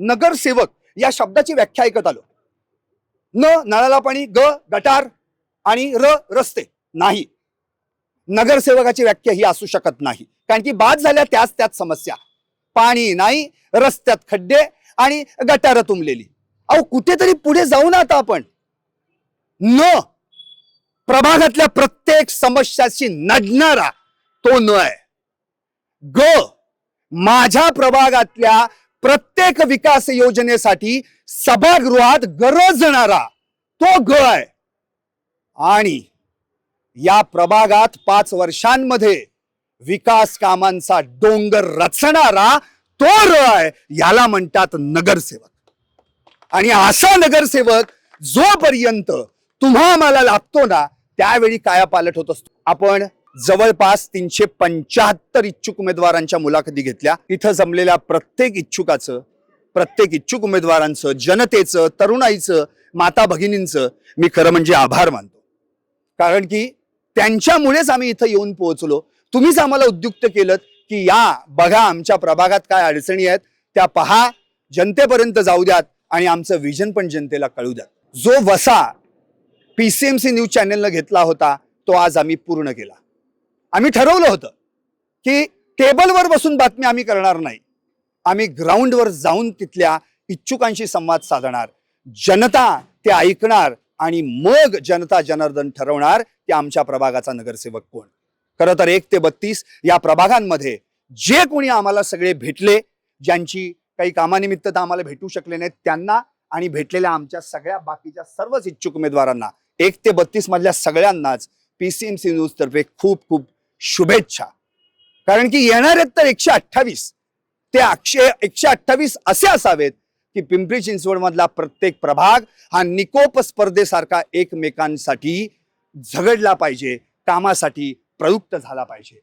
नगरसेवक या शब्दाची व्याख्या ऐकत आलो. न नळाला पाणी ग गटार आणि र रस्ते नाही. नगरसेवकाची व्याख्या ही असू शकत नाही. कारण की बाद झाल्या त्याच त्याच समस्या. पाणी नाही रस्त्यात खड्डे आणि गटारं तुंबलेली. अहो कुठेतरी पुढे जाऊ ना आता आपण. न प्रभागातल्या प्रत्येक समस्याशी नडणारा तो न आहे. ग माझ्या प्रभागातल्या प्रत्येक विकास योजनेसाठी सभागृहात गरजणारा तो गळ आहे. आणि या प्रभागात पाच वर्षांमध्ये विकास कामांचा डोंगर रचणारा तो र आहे याला म्हणतात नगरसेवक. आणि असा नगरसेवक जोपर्यंत तुम्हा आम्हाला लागतो ना त्यावेळी काया पालट होत असतो. आपण जवळपास तीनशे पंच्याहत्तर इच्छुक उमेदवारांच्या मुलाखती घेतल्या. इथं जमलेल्या प्रत्येक इच्छुकाचं प्रत्येक इच्छुक उमेदवारांचं जनतेचं तरुणाईचं माता भगिनींचं मी खरं म्हणजे आभार मानतो. कारण की त्यांच्यामुळेच आम्ही इथं येऊन पोहोचलो. तुम्हीच आम्हाला उद्युक्त केलं की या बघा आमच्या प्रभागात काय अडचणी आहेत त्या पहा जनतेपर्यंत जाऊ द्यात आणि आमचं विजन पण जनतेला कळू द्यात. जो वसा पीसीएमसी न्यूज चॅनलनं घेतला होता तो आज आम्ही पूर्ण केला. आम्ही ठरवलं होतं की टेबलवर बसून बातमी आम्ही करणार नाही. आम्ही ग्राउंडवर जाऊन तिथल्या इच्छुकांशी संवाद साधणार. जनता ते ऐकणार आणि मग जनता जनार्दन ठरवणार की आमच्या प्रभागाचा नगरसेवक कोण. खरं तर एक ते बत्तीस या प्रभागांमध्ये जे कोणी आम्हाला सगळे भेटले ज्यांची काही कामानिमित्त तर आम्हाला भेटू शकले नाहीत त्यांना आणि भेटलेल्या आमच्या सगळ्या बाकीच्या सर्वच इच्छुक उमेदवारांना एक ते बत्तीस मधल्या सगळ्यांनाच पीसीएमसी न्यूज तर्फे खूप खूप शुभेच्छा. कारण की येणार आहेत तर एकशे अठ्ठावीस. ते एकशे एकशे अठ्ठावीस असे असावेत की पिंपरी चिंचवड मधला प्रत्येक प्रभाग हा निकोप स्पर्धेसारखा एकमेकांसाठी झगडला पाहिजे कामासाठी प्रयुक्त झाला पाहिजे.